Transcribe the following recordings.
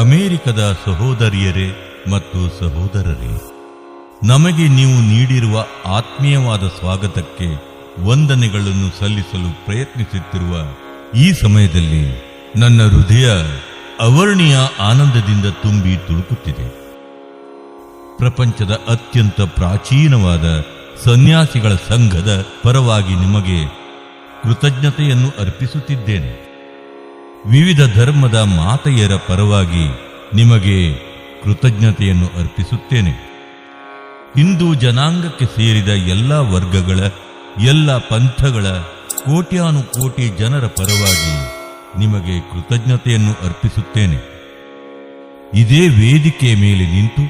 ಅಮೆರಿಕದ ಸಹೋದರಿಯರೇ ಮತ್ತು ಸಹೋದರರೇ, ನಮಗೆ ನೀವು ನೀಡಿರುವ ಆತ್ಮೀಯವಾದ ಸ್ವಾಗತಕ್ಕೆ ವಂದನೆಗಳನ್ನು ಸಲ್ಲಿಸಲು ಪ್ರಯತ್ನಿಸುತ್ತಿರುವ ಈ ಸಮಯದಲ್ಲಿ ನನ್ನ ಹೃದಯ ಅವರ್ಣೀಯ ಆನಂದದಿಂದ ತುಂಬಿ ತುಳುಕುತ್ತಿದೆ. ಪ್ರಪಂಚದ ಅತ್ಯಂತ ಪ್ರಾಚೀನವಾದ ಸನ್ಯಾಸಿಗಳ ಸಂಘದ ಪರವಾಗಿ ನಿಮಗೆ ಕೃತಜ್ಞತೆಯನ್ನು ಅರ್ಪಿಸುತ್ತಿದ್ದೇನೆ. ವಿವಿಧ ಧರ್ಮದ ಮಾತೆಯರ ಪರವಾಗಿ ನಿಮಗೆ ಕೃತಜ್ಞತೆಯನ್ನು ಅರ್ಪಿಸುತ್ತೇನೆ. ಹಿಂದೂ ಜನಾಂಗಕ್ಕೆ ಸೇರಿದ ಎಲ್ಲ ವರ್ಗಗಳ, ಎಲ್ಲ ಪಂಥಗಳ ಕೋಟ್ಯಾನುಕೋಟಿ ಜನರ ಪರವಾಗಿ ನಿಮಗೆ ಕೃತಜ್ಞತೆಯನ್ನು ಅರ್ಪಿಸುತ್ತೇನೆ. ಇದೇ ವೇದಿಕೆಯ ಮೇಲೆ ನಿಂತು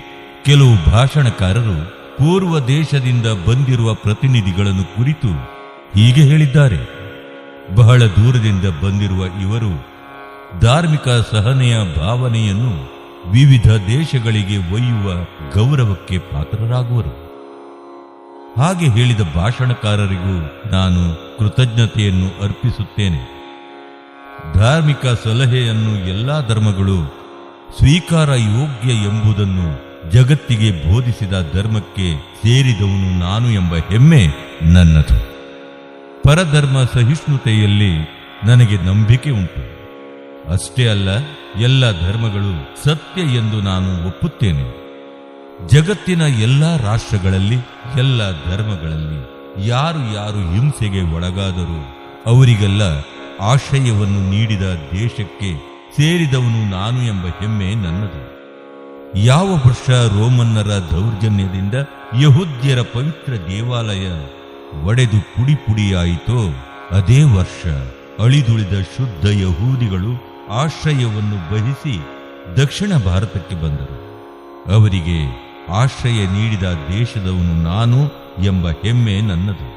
ಕೆಲವು ಭಾಷಣಕಾರರು ಪೂರ್ವ ದೇಶದಿಂದ ಬಂದಿರುವ ಪ್ರತಿನಿಧಿಗಳನ್ನು ಕುರಿತು ಹೀಗೆ ಹೇಳಿದ್ದಾರೆ. ಬಹಳ ದೂರದಿಂದ ಬಂದಿರುವ ಇವರು ಧಾರ್ಮಿಕ ಸಹನೆಯ ಭಾವನೆಯನ್ನು ವಿವಿಧ ದೇಶಗಳಿಗೆ ಒಯ್ಯುವ ಗೌರವಕ್ಕೆ ಪಾತ್ರರಾಗುವರು. ಹಾಗೆ ಹೇಳಿದ ಭಾಷಣಕಾರರಿಗೂ ನಾನು ಕೃತಜ್ಞತೆಯನ್ನು ಅರ್ಪಿಸುತ್ತೇನೆ. ಧಾರ್ಮಿಕ ಸಲಹೆಯನ್ನು ಎಲ್ಲಾ ಧರ್ಮಗಳು ಸ್ವೀಕಾರ ಯೋಗ್ಯ ಎಂಬುದನ್ನು ಜಗತ್ತಿಗೆ ಬೋಧಿಸಿದ ಧರ್ಮಕ್ಕೆ ಸೇರಿದವನು ನಾನು ಎಂಬ ಹೆಮ್ಮೆ ನನ್ನದು. ಪರಧರ್ಮ ಸಹಿಷ್ಣುತೆಯಲ್ಲಿ ನನಗೆ ನಂಬಿಕೆ ಉಂಟು. ಅಷ್ಟೇ ಅಲ್ಲ, ಎಲ್ಲ ಧರ್ಮಗಳು ಸತ್ಯ ಎಂದು ನಾನು ಒಪ್ಪುತ್ತೇನೆ. ಜಗತ್ತಿನ ಎಲ್ಲ ರಾಷ್ಟ್ರಗಳಲ್ಲಿ, ಎಲ್ಲ ಧರ್ಮಗಳಲ್ಲಿ ಯಾರು ಯಾರು ಹಿಂಸೆಗೆ ಒಳಗಾದರೂ ಅವರಿಗೆಲ್ಲ ಆಶ್ರಯವನ್ನು ನೀಡಿದ ದೇಶಕ್ಕೆ ಸೇರಿದವನು ನಾನು ಎಂಬ ಹೆಮ್ಮೆ ನನ್ನದು. ಯಾವ ವರ್ಷ ರೋಮನ್ನರ ದೌರ್ಜನ್ಯದಿಂದ ಯಹುದ್ಯರ ಪವಿತ್ರ ದೇವಾಲಯ ಒಡೆದು ಪುಡಿ ಪುಡಿಯಾಯಿತೋ ಅದೇ ವರ್ಷ ಅಳಿದುಳಿದ ಶುದ್ಧ ಯಹೂದಿಗಳು ಆಶ್ರಯವನ್ನು ಬಹಿಸಿ ದಕ್ಷಿಣ ಭಾರತಕ್ಕೆ ಬಂದರು. ಅವರಿಗೆ ಆಶ್ರಯ ನೀಡಿದ ದೇಶದವನು ನಾನು ಎಂಬ ಹೆಮ್ಮೆ ನನ್ನದು.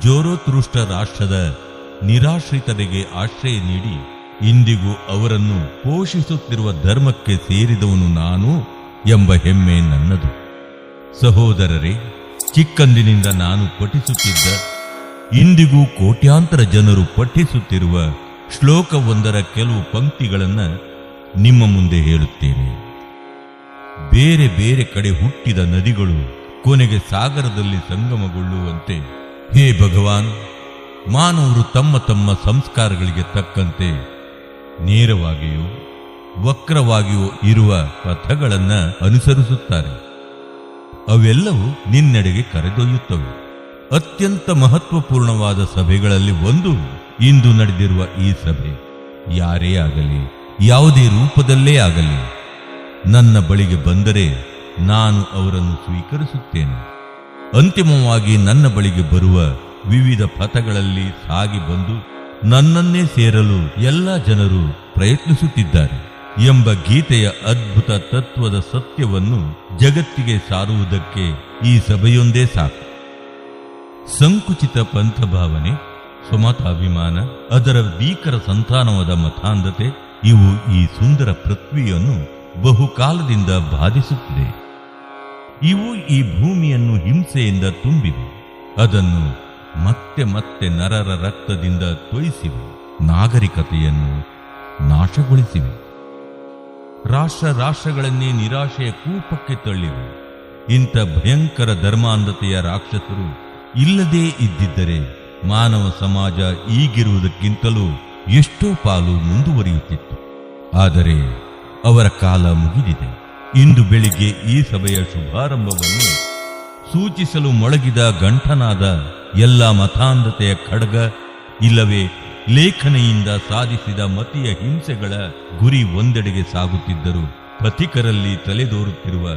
ಜೋರೋತೃಷ್ಟ ರಾಷ್ಟ್ರದ ನಿರಾಶ್ರಿತರಿಗೆ ಆಶ್ರಯ ನೀಡಿ ಇಂದಿಗೂ ಅವರನ್ನು ಪೋಷಿಸುತ್ತಿರುವ ಧರ್ಮಕ್ಕೆ ಸೇರಿದವನು ನಾನು ಎಂಬ ಹೆಮ್ಮೆ ನನ್ನದು. ಸಹೋದರರೇ, ಚಿಕ್ಕಂದಿನಿಂದ ನಾನು ಪಠಿಸುತ್ತಿದ್ದ ಇಂದಿಗೂ ಕೋಟ್ಯಾಂತರ ಜನರು ಪಠಿಸುತ್ತಿರುವ ಶ್ಲೋಕವೊಂದರ ಕೆಲವು ಪಂಕ್ತಿಗಳನ್ನು ನಿಮ್ಮ ಮುಂದೆ ಹೇಳುತ್ತೇನೆ. ಬೇರೆ ಬೇರೆ ಕಡೆ ಹುಟ್ಟಿದ ನದಿಗಳು ಕೊನೆಗೆ ಸಾಗರದಲ್ಲಿ ಸಂಗಮಗೊಳ್ಳುವಂತೆ ಹೇ ಭಗವಾನ್, ಮಾನವರು ತಮ್ಮ ತಮ್ಮ ಸಂಸ್ಕಾರಗಳಿಗೆ ತಕ್ಕಂತೆ ನೇರವಾಗಿಯೂ ವಕ್ರವಾಗಿಯೂ ಇರುವ ಪಥಗಳನ್ನು ಅನುಸರಿಸುತ್ತಾರೆ. ಅವೆಲ್ಲವೂ ನಿನ್ನೆಡೆಗೆ ಕರೆದೊಯ್ಯುತ್ತವೆ. ಅತ್ಯಂತ ಮಹತ್ವಪೂರ್ಣವಾದ ಸಭೆಗಳಲ್ಲಿ ಒಂದು ಇಂದು ನಡೆದಿರುವ ಈ ಸಭೆ ಯಾರೇ ಆಗಲಿ, ಯಾವುದೇ ರೂಪದಲ್ಲೇ ಆಗಲಿ, ನನ್ನ ಬಳಿಗೆ ಬಂದರೆ ನಾನು ಅವರನ್ನು ಸ್ವೀಕರಿಸುತ್ತೇನೆ. ಅಂತಿಮವಾಗಿ ನನ್ನ ಬಳಿಗೆ ಬರುವ ವಿವಿಧ ಪಥಗಳಲ್ಲಿ ಸಾಗಿ ಬಂದು ನನ್ನನ್ನೇ ಸೇರಲು ಎಲ್ಲ ಜನರು ಪ್ರಯತ್ನಿಸುತ್ತಿದ್ದಾರೆ ಎಂಬ ಗೀತೆಯ ಅದ್ಭುತ ತತ್ವದ ಸತ್ಯವನ್ನು ಜಗತ್ತಿಗೆ ಸಾರುವುದಕ್ಕೆ ಈ ಸಭೆಯೊಂದೇ ಸಾಕು. ಸಂಕುಚಿತ ಪಂಥ ಭಾವನೆ ಸ್ವಮತಾಭಿಮಾನ ಅದರ ಭೀಕರ ಸಂತಾನವಾದ ಮತಾಂಧತೆ, ಇವು ಈ ಸುಂದರ ಪೃಥ್ವಿಯನ್ನು ಬಹುಕಾಲದಿಂದ ಬಾಧಿಸುತ್ತಿದೆ. ಇವು ಈ ಭೂಮಿಯನ್ನು ಹಿಂಸೆಯಿಂದ ತುಂಬಿವೆ. ಅದನ್ನು ಮತ್ತೆ ಮತ್ತೆ ನರರ ರಕ್ತದಿಂದ ತೊಯಿಸಿವೆ. ನಾಗರಿಕತೆಯನ್ನು ನಾಶಗೊಳಿಸಿವೆ. ರಾಷ್ಟ್ರ ರಾಷ್ಟ್ರಗಳನ್ನೇ ನಿರಾಶೆಯ ಕೂಪಕ್ಕೆ ತಳ್ಳಿವೆ. ಇಂಥ ಭಯಂಕರ ಧರ್ಮಾಂಧತೆಯ ರಾಕ್ಷಸರು ಇಲ್ಲದೇ ಇದ್ದಿದ್ದರೆ ಮಾನವ ಸಮಾಜ ಈಗಿರುವುದಕ್ಕಿಂತಲೂ ಎಷ್ಟೋ ಪಾಲು ಮುಂದುವರಿಯುತ್ತಿತ್ತು. ಆದರೆ ಅವರ ಕಾಲ ಮುಗಿದಿದೆ. ಇಂದು ಬೆಳಿಗ್ಗೆ ಈ ಸಭೆಯ ಶುಭಾರಂಭವನ್ನು ಸೂಚಿಸಲು ಮೊಳಗಿದ ಗಂಟನಾದ ಎಲ್ಲ ಮತಾಂಧತೆಯ ಖಡ್ಗ ಇಲ್ಲವೇ ಲೇಖನೆಯಿಂದ ಸಾಧಿಸಿದ ಮತೀಯ ಹಿಂಸೆಗಳ ಗುರಿ ಒಂದೆಡೆಗೆ ಸಾಗುತ್ತಿದ್ದರು ಪಥಿಕರಲ್ಲಿ ತಲೆದೋರುತ್ತಿರುವ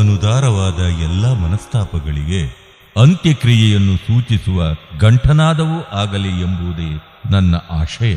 ಅನುದಾರವಾದ ಎಲ್ಲ ಮನಸ್ತಾಪಗಳಿಗೆ ಅಂತ್ಯಕ್ರಿಯೆಯನ್ನು ಸೂಚಿಸುವ ಗಂಠನಾದವೂ ಆಗಲಿ ಎಂಬುದೇ ನನ್ನ ಆಶಯ.